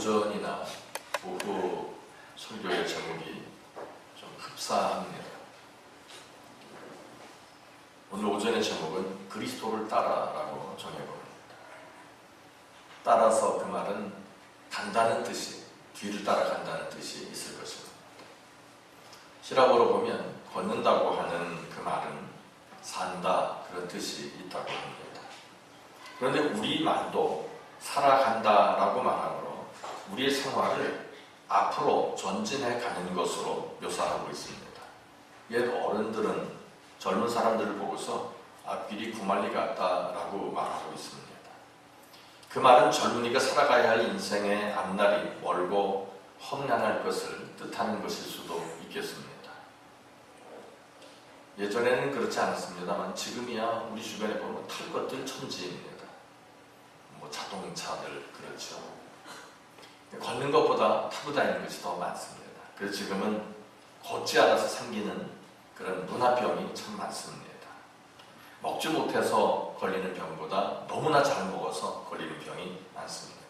오전이나 오후 설교의 제목이 좀 흡사합니다. 오늘 오전의 제목은 그리스도를 따라라고 정해봅니다. 따라서 그 말은 간다는 뜻이 뒤를 따라간다는 뜻이 있을 것입니다. 시라고로 보면 걷는다고 하는 그 말은 산다 그런 뜻이 있다고 합니다. 그런데 우리 말도 살아간다라고 말하므로 우리의 생활을 앞으로 전진해 가는 것으로 묘사하고 있습니다. 옛 어른들은 젊은 사람들을 보고서 앞길이 구말리 같다라고 말하고 있습니다. 그 말은 젊은이가 살아가야 할 인생의 앞날이 멀고 험난할 것을 뜻하는 것일 수도 있겠습니다. 예전에는 그렇지 않았습니다만 지금이야 우리 주변에 보면 탈 것들 천지입니다. 뭐 자동차들 그렇죠. 걷는 것보다 타고 다니는 것이 더 많습니다. 그래서 지금은 걷지 않아서 생기는 그런 문화병이 참 많습니다. 먹지 못해서 걸리는 병보다 너무나 잘 먹어서 걸리는 병이 많습니다.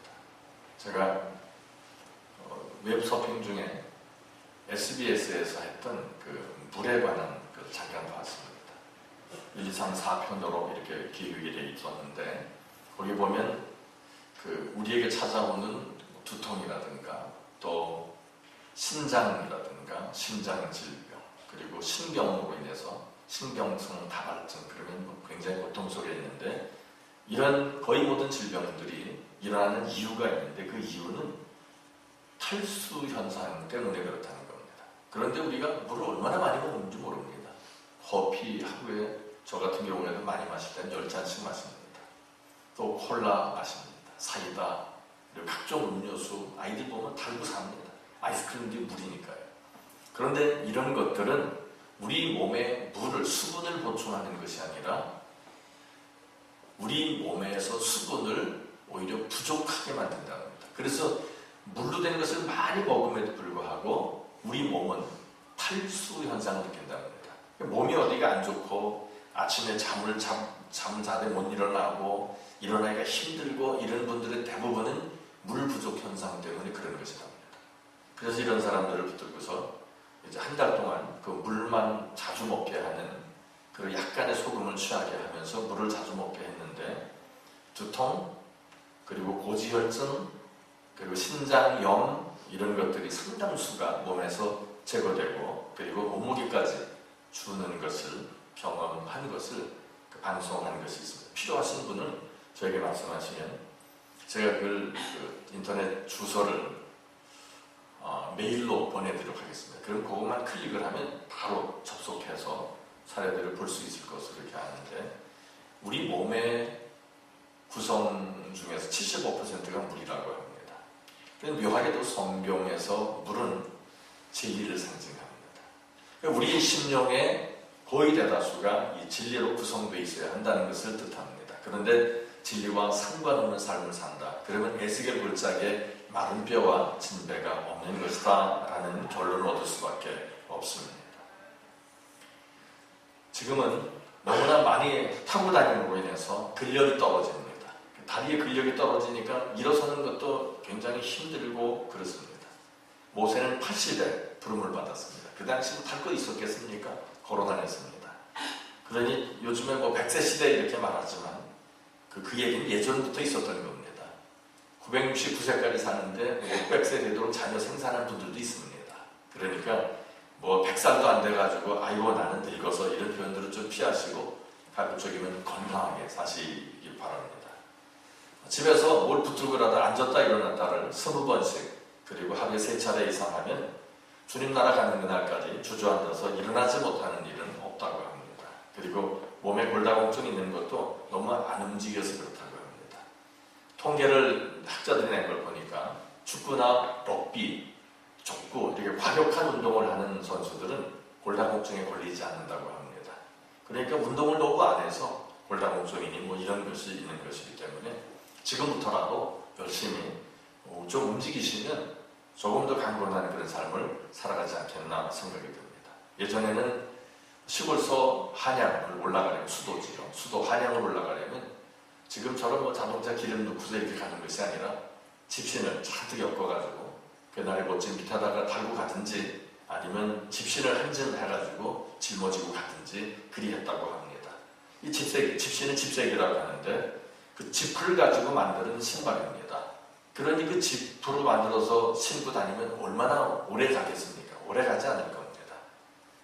제가 어, 웹 서핑 중에 SBS에서 했던 그 물에 관한 그 잠깐 봤습니다. 1, 2, 3, 4편으로 이렇게 기획이 돼 있었는데 거기 보면 그 우리에게 찾아오는 두통이라든가 또 신장이라든가 신장 질병 그리고 신경으로 인해서 신경성 다발증 그러면 뭐 굉장히 고통 속에 있는데 이런 거의 모든 질병들이 일어나는 이유가 있는데 그 이유는 탈수 현상 때문에 그렇다는 겁니다. 그런데 우리가 물을 얼마나 많이 먹는지 모릅니다. 커피 하루에 저 같은 경우에는 많이 마실 때는 10잔씩 마십니다. 또 콜라 마십니다. 사이다, 각종 음료수, 아이들 보면 달고 삽니다. 아이스크림도 물이니까요. 그런데 이런 것들은 우리 몸에 물을, 수분을 보충하는 것이 아니라 우리 몸에서 수분을 오히려 부족하게 만든다는 겁니다. 그래서 물로 된 것을 많이 먹음에도 불구하고 우리 몸은 탈수 현상을 느낀다는 겁니다. 몸이 어디가 안 좋고 아침에 잠을 잠, 잠자대 못 일어나고 일어나기가 힘들고 이런 분들의 대부분은 물 부족 현상 때문에 그런 것이랍니다. 그래서 이런 사람들을 붙들고서 이제 한 달 동안 그 물만 자주 먹게 하는 그 약간의 소금을 취하게 하면서 물을 자주 먹게 했는데 두통 그리고 고지혈증 그리고 신장염 이런 것들이 상당수가 몸에서 제거되고 그리고 몸무게까지 주는 것을 경험한 것을 그 방송한 것이 있습니다. 필요하신 분은 저에게 말씀하시면 제가 그, 그 인터넷 주소를 어, 메일로 보내드리도록 하겠습니다. 그럼 그것만 클릭을 하면 바로 접속해서 사례들을 볼 수 있을 것으로 이렇게 아는데 우리 몸의 구성 중에서 75%가 물이라고 합니다. 묘하게도 성경에서 물은 진리를 상징합니다. 우리 심령의 거의 대다수가 이 진리로 구성되어 있어야 한다는 것을 뜻합니다. 그런데 진리와 상관없는 삶을 산다. 그러면 에스겔 골짜기에 마른 뼈와 진배가 없는 것이다. 라는 결론을 얻을 수밖에 없습니다. 지금은 너무나 많이 타고 다니는로 인해서 근력이 떨어집니다. 다리에 근력이 떨어지니까 일어서는 것도 굉장히 힘들고 그렇습니다. 모세는 80에 부름을 받았습니다. 그 당시 탈거 있었겠습니까? 걸어 다녔습니다. 그러니 요즘에 뭐 100세 시대 이렇게 말하지만 그, 그 얘기는 예전부터 있었던 겁니다. 969세까지 사는데 600세 되도록 자녀 생산한 분들도 있습니다. 그러니까 뭐 100살도 안 돼가지고 아이고 나는 늙어서 이런 표현들을 좀 피하시고 가급적이면 건강하게 사시기 바랍니다. 집에서 뭘 붙들고라도 앉았다 일어났다를 스무 번씩 그리고 하루에 세 차례 이상 하면 주님 나라 가는 그날까지 주저앉아서 일어나지 못하는 일은 없다고 합니다. 그리고 몸에 골다공증 있는 것도 너무 안 움직여서 그렇다고 합니다. 통계를 학자들이 낸 걸 보니까 축구나 럭비, 족구 이렇게 과격한 운동을 하는 선수들은 골다공증에 걸리지 않는다고 합니다. 그러니까 운동을 너무 안 해서 골다공증이니 뭐 이런 것이 있는 것이기 때문에 지금부터라도 열심히 좀 움직이시면 조금 더 강건한 그런 삶을 살아가지 않겠나 생각이 듭니다. 예전에는 시골서 한양을 올라가려면 수도지요. 수도 한양을 올라가려면 지금처럼 뭐 자동차 기름 넣고서 이렇게 가는 것이 아니라 집신을 잔뜩 엮어가지고 그날에 멋진 밑에다가 달고 가든지 아니면 집신을 한점 해가지고 짊어지고 가든지 그리 했다고 합니다. 이 집색, 집신은 집색이라고 하는데 그 짚을 가지고 만드는 신발입니다. 그러니 그 짚으로 만들어서 신고 다니면 얼마나 오래 가겠습니까? 오래 가지 않을 겁니다.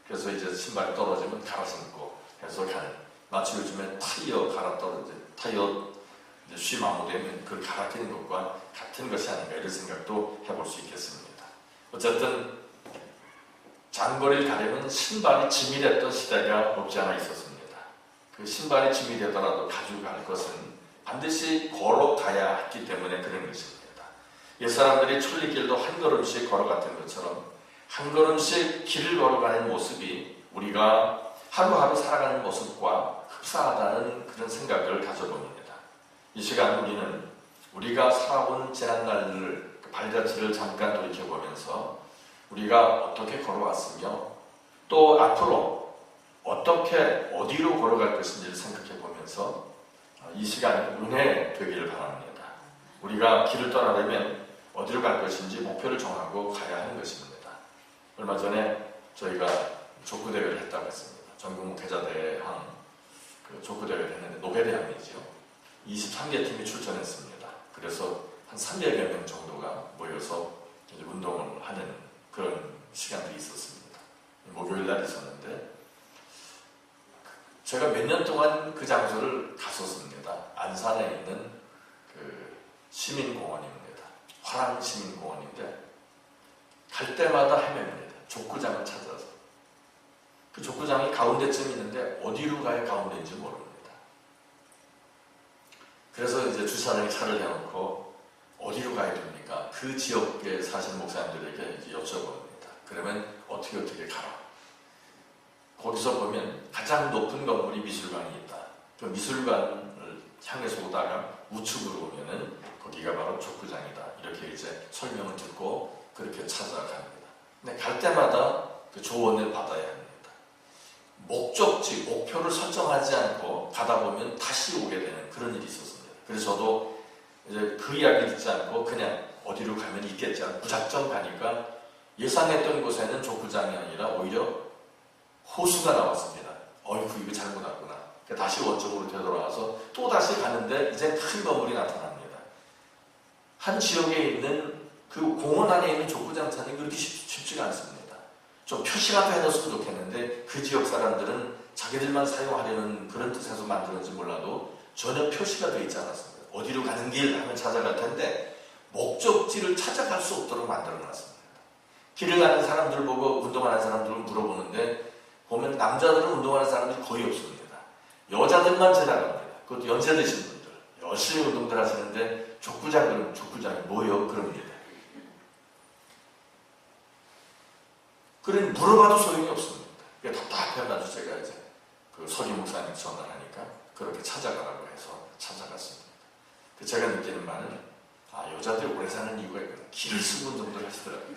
그래서 이제 신발이 떨어지면 갈아 신고 해서 가는. 마치 요즘에 타이어 갈아 떨어지 타이어 이제 쉬 마모 되면 그걸 갈아 끼는 것과 같은 것이 아닌가 이런 생각도 해볼 수 있겠습니다. 어쨌든 장거리를 가려면 신발이 짐이 됐던 시대가 없지 않아 있었습니다. 그 신발이 짐이 되더라도 가지고 갈 것은 반드시 걸어 가야 했기 때문에 그런 것입니다. 옛 사람들이 천리길도 한 걸음씩 걸어갔던 것처럼 한 걸음씩 길을 걸어가는 모습이 우리가 하루하루 살아가는 모습과 흡사하다는 그런 생각을 가져봅니다. 이 시간 우리는 우리가 살아온 지난날을 그 발자취를 잠깐 돌이켜보면서 우리가 어떻게 걸어왔으며 또 앞으로 어떻게 어디로 걸어갈 것인지를 생각해 보면서 이 시간이 은혜 되기를 바랍니다. 우리가 길을 떠나려면 어디로 갈 것인지 목표를 정하고 가야 하는 것입니다. 얼마 전에 저희가 족구 대회를 했다고 했습니다. 전국 목회자 대회항 그 족구 대회를 했는데 노베대항이죠. 23개 팀이 출전했습니다. 그래서 한 300여 명 정도가 모여서 운동을 하는 그런 시간들이 있었습니다. 목요일 날 있었는데 제가 몇 년 동안 그 장소를 갔었습니다. 안산에 있는 그 시민공원입니다. 화랑 시민공원인데 갈 때마다 헤맵니다. 족구장을 찾아서 그 족구장이 가운데쯤 있는데 어디로 가야 가운데인지 모릅니다. 그래서 이제 주차장에 차를 해놓고 어디로 가야 됩니까? 그 지역에 사시는 목사님들에게 이제 여쭤봅니다. 그러면 어떻게 어떻게 가라. 거기서 보면 가장 높은 건물이 미술관이 있다. 그 미술관을 향해서 오다가 우측으로 오면은 거기가 바로 족구장이다. 이렇게 이제 설명을 듣고 그렇게 찾아갑니다. 근데 갈 때마다 그 조언을 받아야 합니다. 목적지, 목표를 설정하지 않고 가다 보면 다시 오게 되는 그런 일이 있었습니다. 그래서 저도 이제 그 이야기 듣지 않고 그냥 어디로 가면 있겠지 않고 무작정 가니까 예상했던 곳에는 족구장이 아니라 오히려 호수가 나왔습니다. 어이구 이거 잘못 왔구나. 다시 원점으로 되돌아와서 또 다시 가는데 이제 큰 건물이 나타납니다. 한 지역에 있는 그 공원 안에 있는 족구장 찾는 그렇게 쉽, 쉽지가 않습니다. 좀 표시라도 해줬으면 좋겠는데 그 지역 사람들은 자기들만 사용하려는 그런 뜻에서 만들었는지 몰라도 전혀 표시가 되어 있지 않았습니다. 어디로 가는 길 하면 찾아갈 텐데 목적지를 찾아갈 수 없도록 만들어 놨습니다. 길을 가는 사람들 보고 운동하는 사람들을 물어보는데 보면 남자들은 운동하는 사람들이 거의 없습니다. 여자들만 지나갑니다. 그것도 연세 드신 분들. 열심히 운동들 하시는데 족구장은 족구장이 뭐예요? 그럽니다. 그러니 물어봐도 소용이 없습니다. 답답해가지고 제가 이제 그 서기 목사님 전화를 하니까 그렇게 찾아가라고 해서 찾아갔습니다. 그 제가 느끼는 바는 아 여자들이 오래 사는 이유가 있구나. 길을 쓰고 운동들 하시더라고요.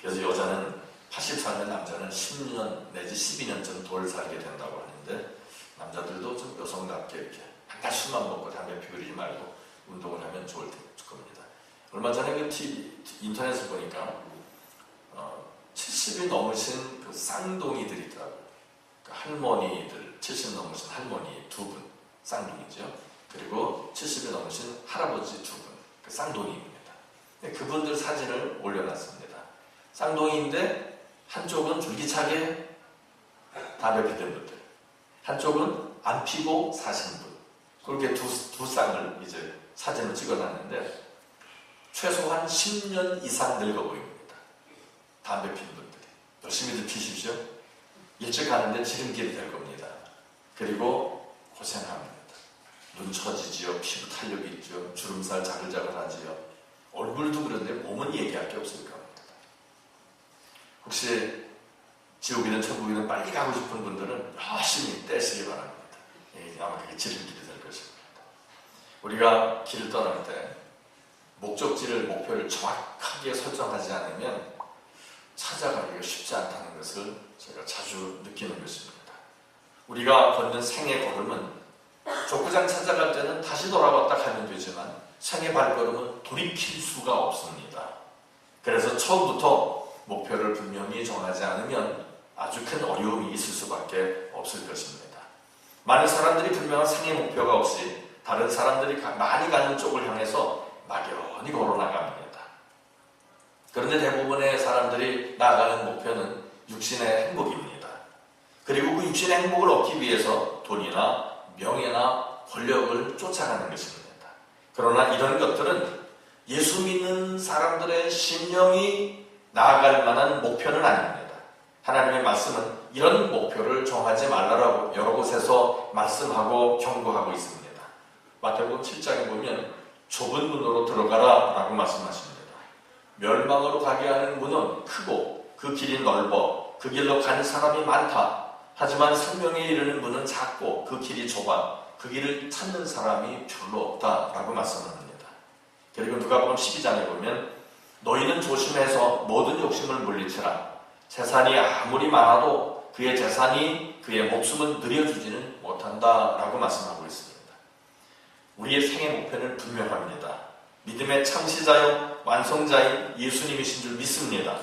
그래서 여자는 80살면 남자는 10년 내지 12년쯤 덜 살게 된다고 하는데 남자들도 좀 여성답게 이렇게 한달 술만 먹고 담배 피우지 말고 운동을 하면 좋을 겁니다. 얼마 전에 그 TV, 인터넷을 보니까 어, 70이 넘으신 그 쌍둥이들이 있더라고요. 그 할머니들, 70 넘으신 할머니 두 분, 쌍둥이죠. 그리고 70이 넘으신 할아버지 두 분, 그 쌍둥이입니다. 그분들 사진을 올려놨습니다. 쌍둥이인데 한쪽은 줄기차게 담배 피던 분들, 한쪽은 안 피고 사신 분. 그렇게 두, 두 쌍을 이제 사진을 찍어놨는데 최소한 10년 이상 늙어 보입니다. 담배 핀 분들이. 열심히들 피십시오. 일찍 가는데 지름길이 될 겁니다. 그리고 고생합니다. 눈 처지지요. 피부 탄력이 있죠. 주름살 자글자글하지요. 얼굴도 그런데 몸은 얘기할 게 없을 겁니다. 혹시 지옥이든 천국이든 빨리 가고 싶은 분들은 열심히 떼시기 바랍니다. 예, 아마 그게 지름길이 될 것입니다. 우리가 길을 떠날 때 목적지를 목표를 정확하게 설정하지 않으면 찾아가기가 쉽지 않다는 것을 제가 자주 느끼는 것입니다. 우리가 걷는 생의 걸음은 족구장 찾아갈 때는 다시 돌아왔다 가면 되지만 생의 발걸음은 돌이킬 수가 없습니다. 그래서 처음부터 목표를 분명히 정하지 않으면 아주 큰 어려움이 있을 수밖에 없을 것입니다. 많은 사람들이 분명한 생의 목표가 없이 다른 사람들이 많이 가는 쪽을 향해서 막연히 걸어 나갑니다. 그런데 대부분의 사람들이 나아가는 목표는 육신의 행복입니다. 그리고 그 육신의 행복을 얻기 위해서 돈이나 명예나 권력을 쫓아가는 것입니다. 그러나 이런 것들은 예수 믿는 사람들의 심령이 나아갈 만한 목표는 아닙니다. 하나님의 말씀은 이런 목표를 정하지 말라라고 여러 곳에서 말씀하고 경고하고 있습니다. 마태복음 7장에 보면 좁은 문으로 들어가라 라고 말씀하십니다. 멸망으로 가게 하는 문은 크고 그 길이 넓어 그 길로 가는 사람이 많다. 하지만 생명에 이르는 문은 작고 그 길이 좁아 그 길을 찾는 사람이 별로 없다라고 말씀합니다. 그리고 누가복음 12장에 보면 너희는 조심해서 모든 욕심을 물리치라. 재산이 아무리 많아도 그의 재산이 그의 목숨은 늘려주지는 못한다라고 말씀하고 있습니다. 우리의 생애 목표는 분명합니다. 믿음의 창시자요 완성자인 예수님이신 줄 믿습니다.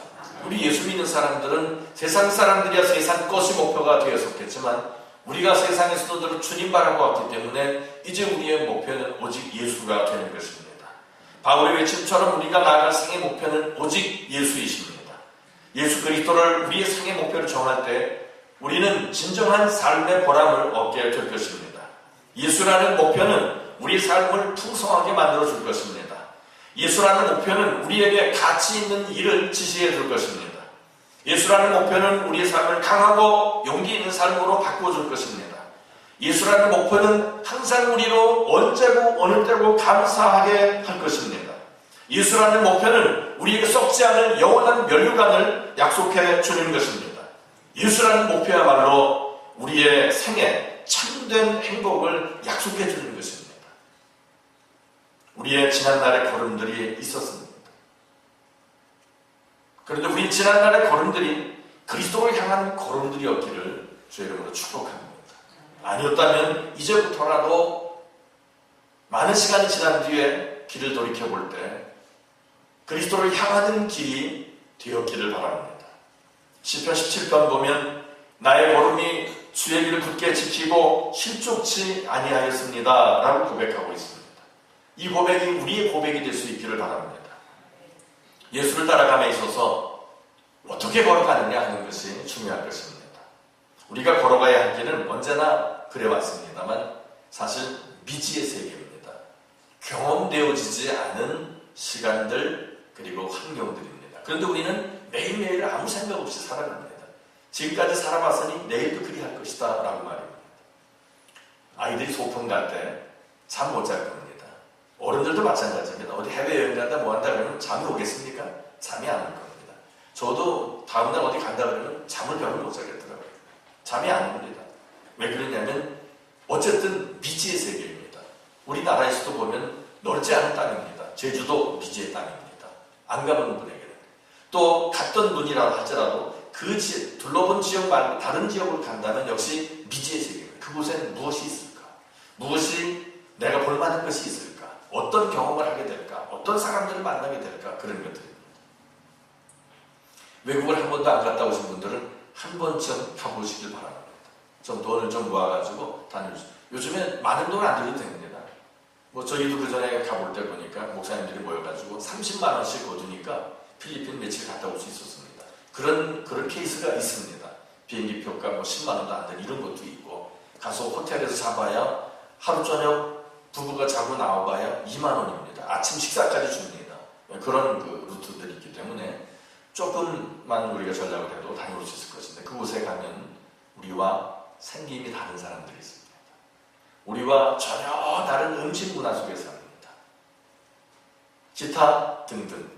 우리 예수 믿는 사람들은 세상 사람들이야 세상 것이 목표가 되었었겠지만 우리가 세상에서도 늘 주님 바라고 왔기 때문에 이제 우리의 목표는 오직 예수가 되는 것입니다. 바울의 외침처럼 우리가 나아갈 생의 목표는 오직 예수이십니다. 예수 그리스도를 우리의 생의 목표를 정할 때 우리는 진정한 삶의 보람을 얻게 될 것입니다. 예수라는 목표는 우리 삶을 풍성하게 만들어 줄 것입니다. 예수라는 목표는 우리에게 가치 있는 일을 지시해 줄 것입니다. 예수라는 목표는 우리의 삶을 강하고 용기 있는 삶으로 바꾸어 줄 것입니다. 예수라는 목표는 항상 우리로 언제고 어느 때고 감사하게 할 것입니다. 예수라는 목표는 우리에게 썩지 않은 영원한 멸류관을 약속해 주는 것입니다. 예수라는 목표야말로 우리의 생에 참된 행복을 약속해 주는 것입니다. 우리의 지난날의 걸음들이 있었습니다. 그런데 우리 지난날의 걸음들이 그리스도를 향한 걸음들이었기를 주의 이름으로 축복합니다. 아니었다면 이제부터라도 많은 시간이 지난 뒤에 길을 돌이켜 볼 때 그리스도를 향하는 길이 되었기를 바랍니다. 10편 17편 보면 나의 걸음이 주의 길을 굳게 지키고 실족치 아니하였습니다. 라고 고백하고 있습니다. 이 고백이 우리의 고백이 될 수 있기를 바랍니다. 예수를 따라감에 있어서 어떻게 걸어가느냐 하는 것이 중요한 것입니다. 우리가 걸어가야 할 길은 언제나 그래왔습니다만 사실 미지의 세계입니다. 경험되어지지 않은 시간들 그리고 환경들입니다. 그런데 우리는 매일매일 아무 생각 없이 살아갑니다. 지금까지 살아봤으니 내일도 그리 할 것이다 라고 말입니다. 아이들이 소풍 갈 때 잠 못 잘 겁니다. 어른들도 마찬가지입니다. 어디 해외여행 간다 뭐 한다 그러면 잠이 오겠습니까? 잠이 안 올 겁니다. 저도 다음날 어디 간다 그러면 잠을 별로 못 자겠더라고요. 잠이 안 옵니다. 왜 그러냐면 어쨌든 미지의 세계입니다. 우리나라에서도 보면 넓지 않은 땅입니다. 제주도 미지의 땅입니다. 안 가본 분에게는. 또 갔던 분이라도 할지라도 그 지, 둘러본 지역 말고 다른 지역으로 간다면 역시 미지의 세계입니다. 그곳에는 무엇이 있을까? 무엇이 내가 볼 만한 것이 있을까? 어떤 경험을 하게 될까? 어떤 사람들을 만나게 될까? 그런 것들입니다. 외국을 한 번도 안 갔다 오신 분들은 한 번쯤 가보시길 바랍니다. 좀 돈을 좀 모아가지고 다니면서 요즘에 많은 돈 안 들여도 됩니다. 뭐 저희도 그 전에 가볼 때 보니까 목사님들이 모여가지고 30만 원씩 거두니까 필리핀 며칠 갔다 올 수 있었습니다. 그런 그런 케이스가 있습니다. 비행기 표가 뭐 10만 원도 안 되는 이런 것도 있고 가서 호텔에서 잡아야 하루 저녁 부부가 자고 나와봐야 2만 원입니다. 아침 식사까지 줍니다. 그런 그 루트들이 있기 때문에 조금만 우리가 전략을 해도 다녀올 수 있을 것인데 그곳에 가면 우리와 생김이 다른 사람들이 있습니다. 우리와 전혀 다른 음식 문화 속에 삽니다. 기타 등등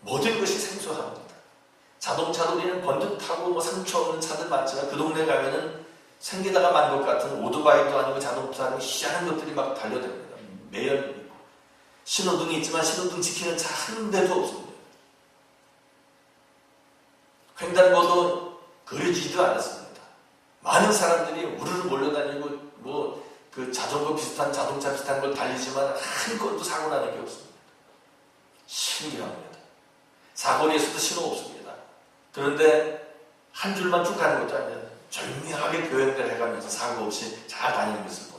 모든 것이 생소합니다. 자동차도 우리는 번듯하고 뭐 상처 없는 차들 많지만 그 동네 가면은 생기다가 만 것 같은 오토바이도 아니고 자동차는 희한한 것들이 막 달려듭니다. 매연 있고 신호등이 있지만 신호등 지키는 차 한 대도 없습니다. 횡단보도 그려지지도 않았습니다. 많은 사람들이 우르르 몰려다니고 뭐그그 자전거 비슷한 자동차 비슷한 걸 달리지만 한 건도 사고 나는 게 없습니다. 신기합니다. 사거리에서도 신호 없습니다. 그런데 한 줄만 쭉 가는 것도 아니라 절묘하게 교행들 해가면서 사고 없이 잘 봅니다.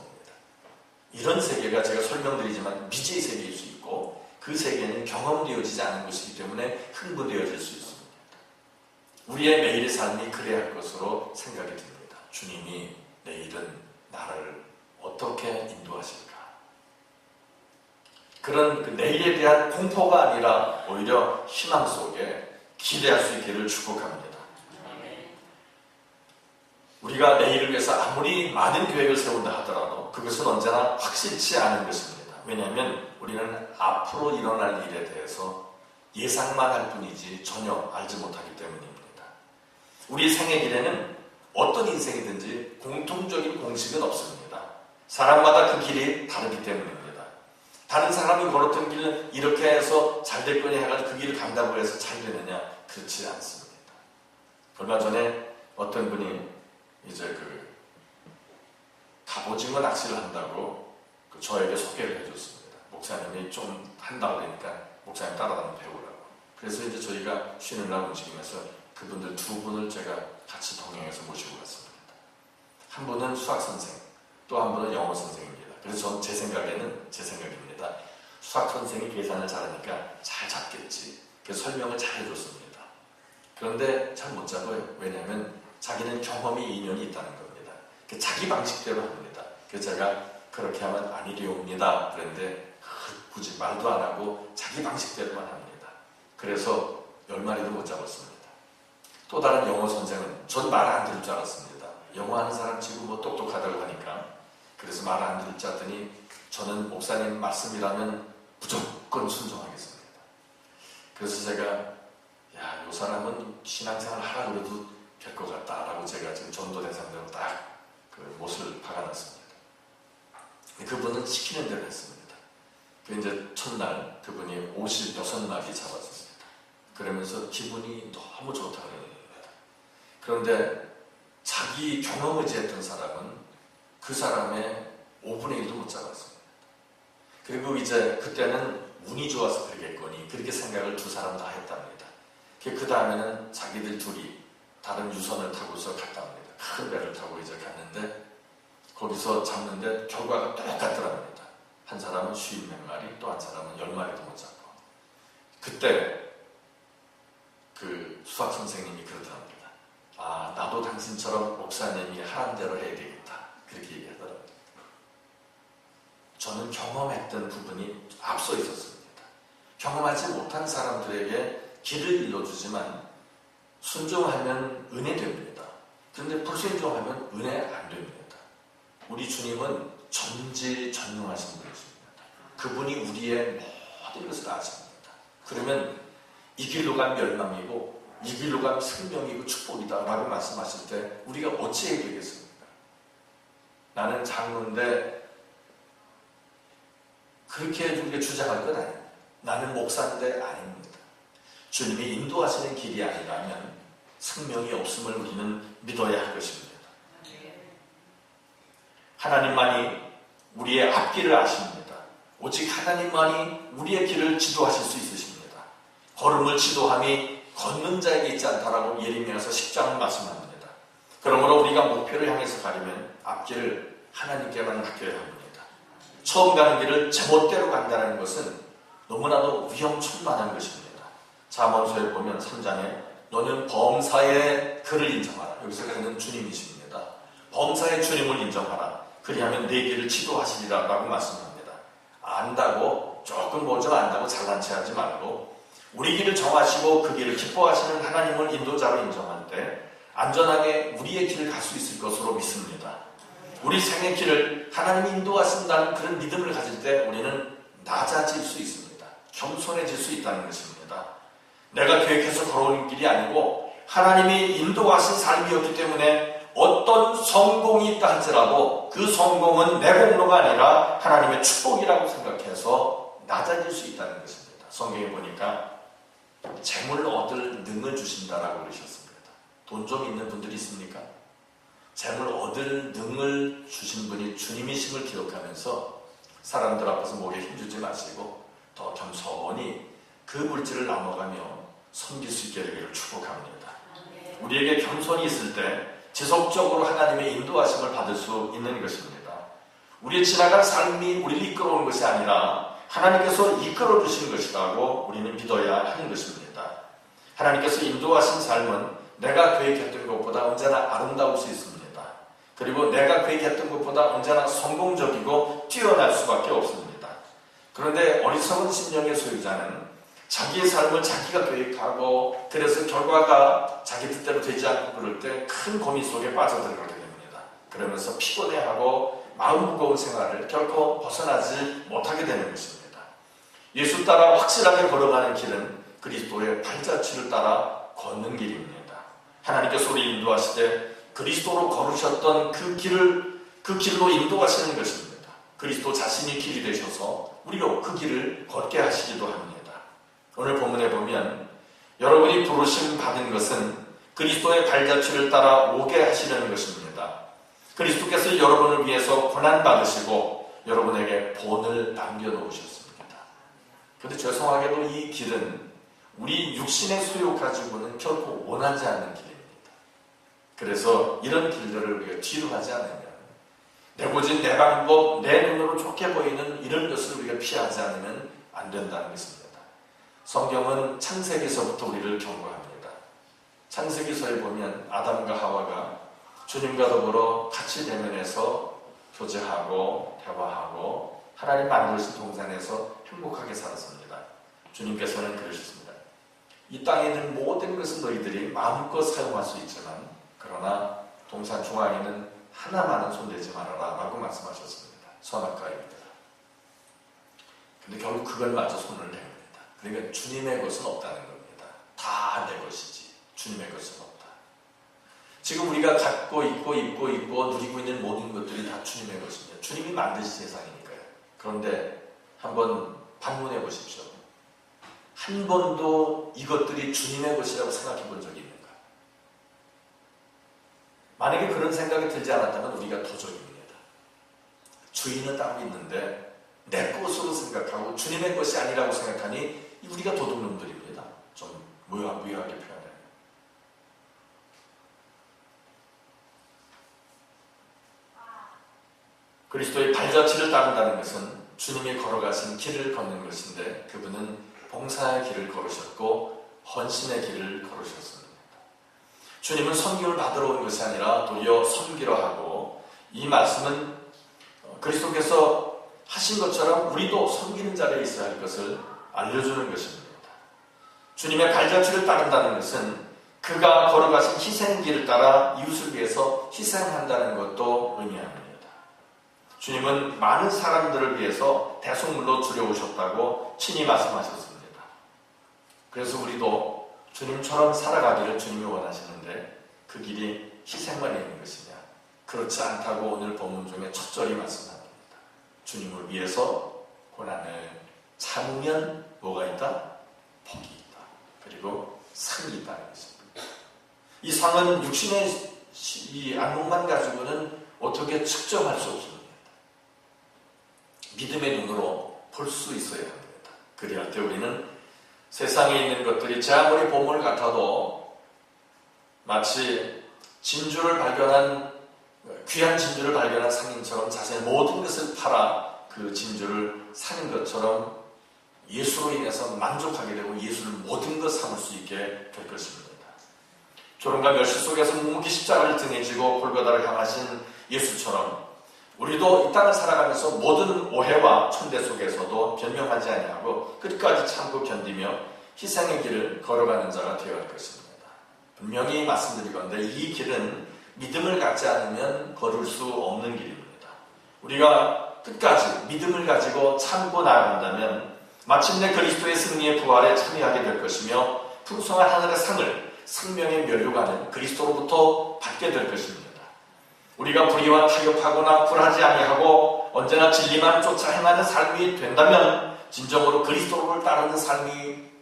이런 세계가 제가 설명드리지만 미지의 세계일 수 있고 그 세계는 경험되어지지 않은 것이기 때문에 흥분되어질 수 있습니다. 우리의 매일의 삶이 그래야 할 것으로 생각이 듭니다. 주님이 내일은 나를 어떻게 인도하실까? 그런 그 내일에 대한 공포가 아니라 오히려 희망 속에 기대할 수 있기를 축복합니다. 우리가 내일을 위해서 아무리 많은 계획을 세운다 하더라도 그것은 언제나 확실치 않은 것입니다. 왜냐하면 우리는 앞으로 일어날 일에 대해서 예상만 할 뿐이지 전혀 알지 못하기 때문입니다. 우리 생애 길에는 어떤 인생이든지 공통적인 공식은 없습니다. 사람마다 그 길이 다르기 때문입니다. 다른 사람이 걸었던 길은 이렇게 해서 잘 될 거냐 해가지고 그 길을 간다고 해서 잘 되느냐 그렇지 않습니다. 얼마 전에 어떤 분이 이제 그 갑오징어 낚시를 한다고 그 저에게 소개를 해줬습니다. 목사님이 좀 한다고 하니까 목사님 따라다니면 배우라고. 그래서 이제 저희가 쉬는 날 움직이면서 그분들 두 분을 제가 같이 동행해서 모시고 갔습니다. 한 분은 수학 선생, 또 한 분은 영어 선생입니다. 그래서 전제 생각에는 제 생각입니다. 수학 선생이 계산을 잘하니까 잘 잡겠지. 그래서 설명을 잘 해줬습니다. 그런데 잘 못 잡아요. 왜냐하면 자기는 경험이 2년이 있다는 겁니다. 그 자기 방식대로 합니다. 그래서 제가 그렇게 하면 아니리옵니다. 그런데 굳이 말도 안 하고 자기 방식대로만 합니다. 그래서 열 마리도 못 잡았습니다. 또 다른 영어 선생은 전 말 안 들을 줄 알았습니다. 영어 하는 사람 치고 뭐 똑똑하다고 하니까 그래서 말 안 들을 줄 알았더니 저는 목사님 말씀이라면 무조건 순종하겠습니다. 그래서 제가 야, 이 사람은 신앙생활 하라 그래도 될 것 같다라고 제가 지금 전도 대상대로 딱 그 못을 박아놨습니다. 그분은 시키는 대로 했습니다. 그 이제 첫날 그분이 56마리 잡았습니다. 그러면서 기분이 너무 좋다 그럽니다. 그런데 자기 경험 의지했던 사람은 그 사람의 5분의 1도 못 잡았습니다. 그리고 이제 그때는 운이 좋아서 그러겠거니 그렇게 생각을 두 사람 다 했답니다. 그 다음에는 자기들 둘이 다른 유선을 타고서 갔답니다. 큰 배를 타고 이제 갔는데 거기서 잡는데 결과가 똑같더랍니다. 한 사람은 쉰몇 마리, 또 한 사람은 열 마리도 못 잡고. 그때 그 수학 선생님이 그러더랍니다. 아, 나도 당신처럼 목사님이 하란 대로 해야 되겠다. 그렇게 얘기하더랍니다. 저는 경험했던 부분이 앞서 있었습니다. 경험하지 못한 사람들에게 길을 일러주지만 순종하면 은혜 됩니다. 그런데 불순종하면 은혜 안 됩니다. 우리 주님은 전지전능하신 분이십니다. 그분이 우리의 모든 것을 아십니다. 그러면 이 길로 가면 멸망이고 이 길로 가면 생명이고 축복이다 라고 말씀하실 때 우리가 어찌 해야 되겠습니까? 나는 장로인데 그렇게 우리가 주장할 건 아닙니다. 나는 목사인데 아닙니다. 주님이 인도하시는 길이 아니라면 생명이 없음을 우리는 믿어야 할 것입니다. 하나님만이 우리의 앞길을 아십니다. 오직 하나님만이 우리의 길을 지도하실 수 있으십니다. 걸음을 지도함이 걷는 자에게 있지 않다라고 예레미야서 10장은 말씀합니다. 그러므로 우리가 목표를 향해서 가려면 앞길을 하나님께만 맡겨야 합니다. 처음 가는 길을 제멋대로 간다는 것은 너무나도 위험천만한 것입니다. 자문서에 보면 3장에 너는 범사의 그를 인정하라. 여기서 그는 주님이십니다. 범사의 주님을 인정하라. 그리하면 내 길을 지도하시리라 라고 말씀합니다. 안다고 조금 먼저 안다고 잘난 체 하지 말고 우리 길을 정하시고 그 길을 기뻐하시는 하나님을 인도자로 때 안전하게 우리의 길을 갈 수 있을 것으로 믿습니다. 우리 생의 길을 하나님이 인도하신다는 그런 믿음을 가질 때 우리는 낮아질 수 있습니다. 겸손해질 수 있다는 것입니다. 내가 계획해서 걸어오는 길이 아니고 하나님이 인도하신 삶이었기 때문에 어떤 성공이 있다 할지라도 그 성공은 내 공로가 아니라 하나님의 축복이라고 생각해서 낮아질 수 있다는 것입니다. 성경에 보니까 재물을 얻을 능을 주신다라고 그러셨습니다. 돈 좀 있는 분들이 있습니까? 재물 얻을 능을 주신 분이 주님이심을 기억하면서 사람들 앞에서 목에 힘주지 마시고 더 겸손히 그 물질을 나눠가며 섬길 수 있게 되기를 축복합니다. 우리에게 겸손이 있을 때 지속적으로 하나님의 인도하심을 받을 수 있는 것입니다. 우리의 지나간 삶이 우리를 이끌어오는 것이 아니라 하나님께서 이끌어 주신 것이라고 우리는 믿어야 하는 것입니다. 하나님께서 인도하신 삶은 내가 계획했던 것보다 언제나 아름다울 수 있습니다. 그리고 내가 계획했던 것보다 언제나 성공적이고 뛰어날 수밖에 없습니다. 그런데 어리석은 심령의 소유자는 자기의 삶을 자기가 계획하고 그래서 결과가 자기 뜻대로 되지 않고 그럴 때 큰 고민 속에 빠져들어가게 됩니다. 그러면서 피곤해하고 마음 무거운 생활을 결코 벗어나지 못하게 되는 것입니다. 예수 따라 확실하게 걸어가는 길은 그리스도의 발자취를 따라 걷는 길입니다. 하나님께서 우리 인도하시되 그리스도로 걸으셨던 그 길을 그 길로 인도하시는 것입니다. 그리스도 자신이 길이 되셔서 우리로 그 길을 걷게 하시기도 합니다. 오늘 본문에 보면 여러분이 부르심 받은 것은 그리스도의 발자취를 따라 오게 하시려는 것입니다. 그리스도께서 여러분을 위해서 고난 받으시고 여러분에게 본을 남겨 놓으셨습니다. 그런데 죄송하게도 이 길은 우리 육신의 소유 가지고는 결코 원하지 않는 길입니다. 그래서 이런 길들을 우리가 뒤로 하지 않으면 내 고집, 내 방법, 내 눈으로 좋게 보이는 이런 것을 우리가 피하지 않으면 안 된다는 것입니다. 성경은 창세기서부터 우리를 경고합니다. 창세기서에 보면 아담과 하와가 주님과 더불어 같이 대면해서 교제하고 대화하고 하나님 만드신 동산에서 행복하게 살았습니다. 주님께서는 그러셨습니다. 이 땅에 있는 모든 것은 너희들이 마음껏 사용할 수 있지만 그러나 동산 중앙에는 하나만은 손대지 말아라 라고 말씀하셨습니다. 선악과입니다. 근데 결국 그걸 마저 손을 댑니다. 그러니까 주님의 것은 없다는 겁니다. 다 내 것이지 주님의 것은 없다. 지금 우리가 갖고 있고 입고 있고 누리고 있는 모든 것들이 다 주님의 것입니다. 주님이 만드신 세상이니까요. 그런데 한번 반문해 보십시오. 한 번도 이것들이 주님의 것이라고 생각해 본 적이 있는가? 만약에 그런 생각이 들지 않았다면 우리가 도적입니다. 주인은 따로 있는데 내 것으로 생각하고 주님의 것이 아니라고 생각하니 우리가 도둑놈들입니다. 좀 무효하게 표현해요. 그리스도의 발자취를 따른다는 것은 주님이 걸어가신 길을 걷는 것인데 그분은 봉사의 길을 걸으셨고 헌신의 길을 걸으셨습니다. 주님은 섬김을 받으러 온 것이 아니라 도리어 섬기러 하고 이 말씀은 그리스도께서 하신 것처럼 우리도 섬기는 자리에 있어야 할 것을 알려주는 것입니다. 주님의 발자취를 따른다는 것은 그가 걸어가신 희생길을 따라 이웃을 위해서 희생한다는 것도 의미합니다. 주님은 많은 사람들을 위해서 대속물로 줄여오셨다고 친히 말씀하셨습니다. 그래서 우리도 주님처럼 살아가기를 주님이 원하시는데 그 길이 희생만 있는 것이냐? 그렇지 않다고 오늘 본문 중에 첫 절이 말씀합니다. 주님을 위해서 고난을 참으면 뭐가 있다? 복이 있다. 그리고 상이 것입니다. 이 상은 육신의 이 안목만 가지고는 어떻게 측정할 수 없습니다. 믿음의 눈으로 볼 수 있어야 합니다. 그리할 때 우리는 세상에 있는 것들이 제 아무리 보물 같아도 마치 진주를 발견한 귀한 진주를 발견한 상인처럼 자신의 모든 것을 팔아 그 진주를 사는 것처럼 예수로 인해서 만족하게 되고 예수를 모든 것 삼을 수 있게 될 것입니다. 조롱과 멸시 속에서 묵묵히 십자가를 등에 지고 골고다를 향하신 예수처럼 우리도 이 땅을 살아가면서 모든 오해와 천대 속에서도 변명하지 아니하고 끝까지 참고 견디며 희생의 길을 걸어가는 자가 되어야 할 것입니다. 분명히 말씀드리건데 이 길은 믿음을 갖지 않으면 걸을 수 없는 길입니다. 우리가 끝까지 믿음을 가지고 참고 나아간다면 마침내 그리스도의 승리의 부활에 참여하게 될 것이며 풍성한 하늘의 상을 생명의 면류관은 그리스도로부터 받게 될 것입니다. 우리가 불의와 타협하거나 굴하지 아니하고 언제나 진리만 쫓아 행하는 삶이 된다면 진정으로 그리스도를 따르는 삶이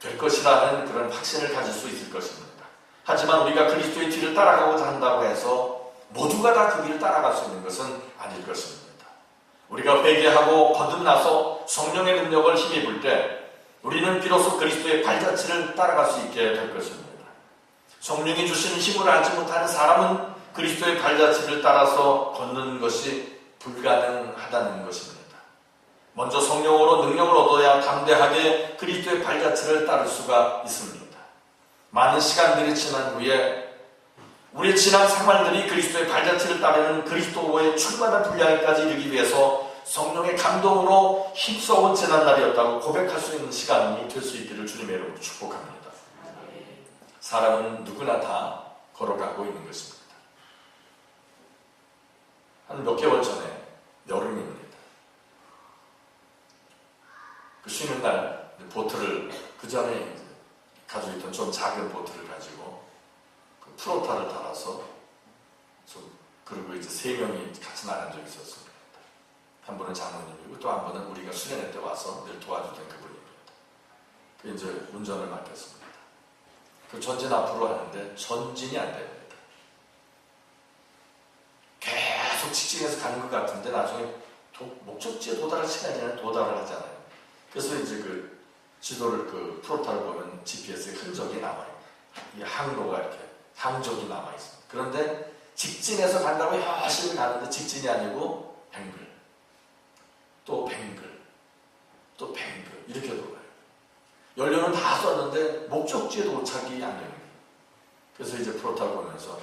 될 것이라는 그런 확신을 가질 수 있을 것입니다. 하지만 우리가 그리스도의 뒤를 따라가고자 한다고 해서 모두가 다 그 길을 따라갈 수 있는 것은 아닐 것입니다. 우리가 회개하고 거듭나서 성령의 능력을 힘입을 때 우리는 비로소 그리스도의 발자취를 따라갈 수 있게 될 것입니다. 성령이 주시는 힘을 알지 못하는 사람은 그리스도의 발자취를 따라서 걷는 것이 불가능하다는 것입니다. 먼저 성령으로 능력을 얻어야 담대하게 그리스도의 발자취를 따를 수가 있습니다. 많은 시간들이 지난 후에 우리의 지난 생활들이 그리스도의 발자취를 따르는 그리스도의 충만한 분량에까지 이르기 위해서 성령의 감동으로 힘써온 지난날이었다고 고백할 수 있는 시간이 될 수 있기를 주님의 이름으로 축복합니다. 사람은 누구나 다 걸어가고 있는 것입니다. 한 몇 개월 전에 여름입니다. 그 쉬는 날 보트를 그 전에 가지고 있던 좀 작은 보트를 가지고 그 프로타를 달아서 좀 그리고 이제 세 명이 같이 나간 적이 있었습니다. 한 분은 장모님이고 또 한 분은 우리가 수련회 때 와서 늘 도와주던 그분입니다. 그 이제 운전을 맡겼습니다. 그 전진 앞으로 하는데 전진이 안 됩니다. 계속 직진해서 가는 것 같은데 나중에 도- 목적지에 도달할 지나면 도달을 하잖아요. 그래서 이제 그 지도를 그 프로타를 보면 GPS에 흔적이 남아요. 이 항로가 이렇게 항적이 남아 있습니다. 그런데 직진해서 간다고 열심히 가는데 직진이 아니고 뱅글, 또 뱅글, 또 뱅글 이렇게 돌아요. 연료는 다 썼는데 목적지에 도착이 안 됩니다. 그래서 이제 프로타를 보면서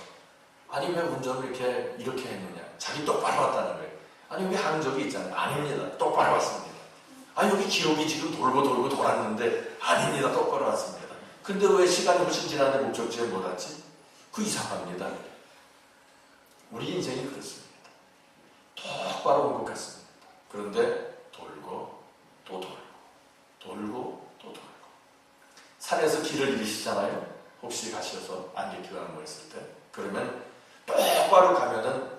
아니 왜 운전을 이렇게 이렇게 했느냐? 자기 똑바로 왔다는 거예요. 아니 여기 항적이 있잖아요. 아닙니다. 똑바로 왔습니다. 아 여기 기록이 지금 돌고 돌고 돌았는데 아닙니다. 똑바로 왔습니다. 근데 왜 시간이 훨씬 지났는데 목적지에 못 왔지? 그 이상합니다. 우리 인생이 그렇습니다. 똑바로 온 것 같습니다. 그런데 돌고 또 돌고 돌고 또 돌고 산에서 길을 잃으시잖아요. 혹시 가셔서 안개키가 뭐 있을 때 그러면 똑바로 가면은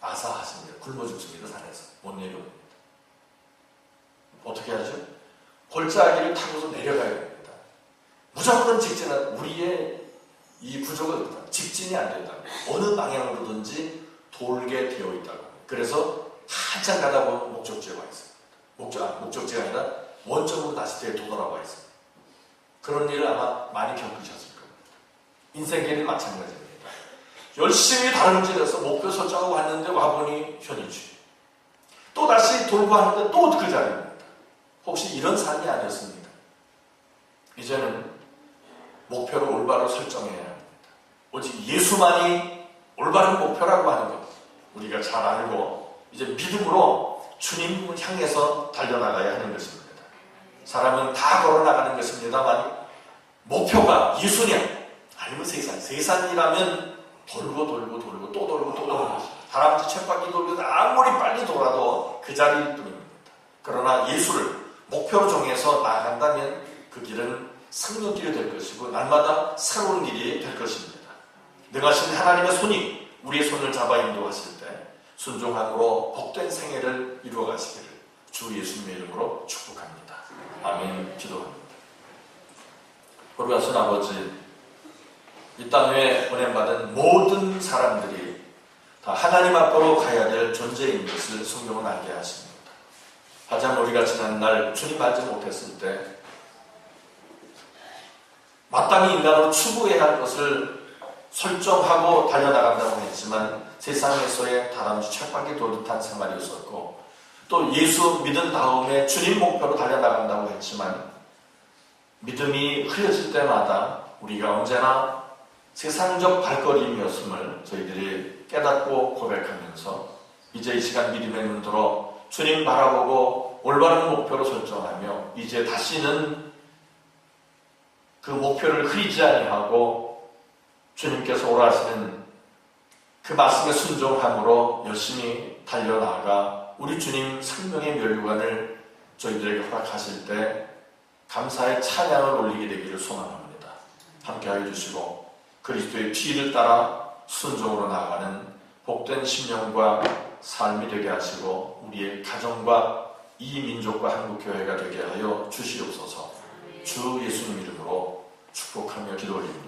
아사하십니다. 굶어 죽습니다. 산에서 못 내려옵니다. 어떻게 하죠? 골짜기를 타고서 내려가야 됩니다. 무조건 직진한 우리의 이 그렇다. 직진이 안 된다. 어느 방향으로든지 돌게 되어 있다고. 그래서 한참 가다 보면 목적지에 와 있습니다. 목적, 아, 목적지가 아니라 원점으로 다시 되돌아와 있습니다. 그런 일을 아마 많이 겪으셨을 겁니다. 인생계는 마찬가지입니다. 열심히 다른 길에서 목표 설정하고 왔는데 와보니 현이지. 또 다시 돌고 하는데 또 그 자리입니다. 혹시 이런 삶이 아니었습니까? 이제는 목표를 올바로 설정해야. 오직 예수만이 올바른 목표라고 하는 것 우리가 잘 알고 이제 믿음으로 주님을 향해서 달려나가야 하는 것입니다. 사람은 다 걸어나가는 것입니다만 목표가 예수냐 아니면 세상 세상이라면 돌고 돌고 돌고 또 돌고 또 돌고 다람쥐 쳇바퀴 돌고 아무리 빨리 돌아도 그 자리일 뿐입니다. 그러나 예수를 목표로 정해서 나아간다면 그 길은 생명길이 될 것이고 날마다 새로운 길이 될 것입니다. 능하신 하나님의 손이 우리의 손을 잡아 인도하실 때 순종함으로 복된 생애를 이루어 가시기를 주 예수님의 이름으로 축복합니다. 아멘 기도합니다. 거룩하신 아버지 이 땅에 보냄받은 모든 사람들이 다 하나님 앞으로 가야 될 존재인 것을 성경은 알게 하십니다. 하지만 우리가 지난날 주님 알지 못했을 때 마땅히 인간으로 추구해야 할 것을 설정하고 달려나간다고 했지만 세상에서의 다람쥐 쳇바퀴 돌듯한 생활이었었고 또 예수 믿은 다음에 주님 목표로 달려나간다고 했지만 믿음이 흐려질 때마다 우리가 언제나 세상적 발걸음이었음을 저희들이 깨닫고 고백하면서 이제 이 시간 믿음의 눈으로 주님 바라보고 올바른 목표로 설정하며 이제 다시는 그 목표를 흐리지 아니하고 주님께서 오라 하시는 그 말씀에 순종함으로 열심히 달려나가 우리 주님 생명의 멸류관을 저희들에게 허락하실 때 감사의 찬양을 올리게 되기를 소망합니다. 함께하여 주시고 그리스도의 피를 따라 순종으로 나아가는 복된 심령과 삶이 되게 하시고 우리의 가정과 이 민족과 한국교회가 되게 하여 주시옵소서 주 예수님 이름으로 축복하며 기도 올립니다.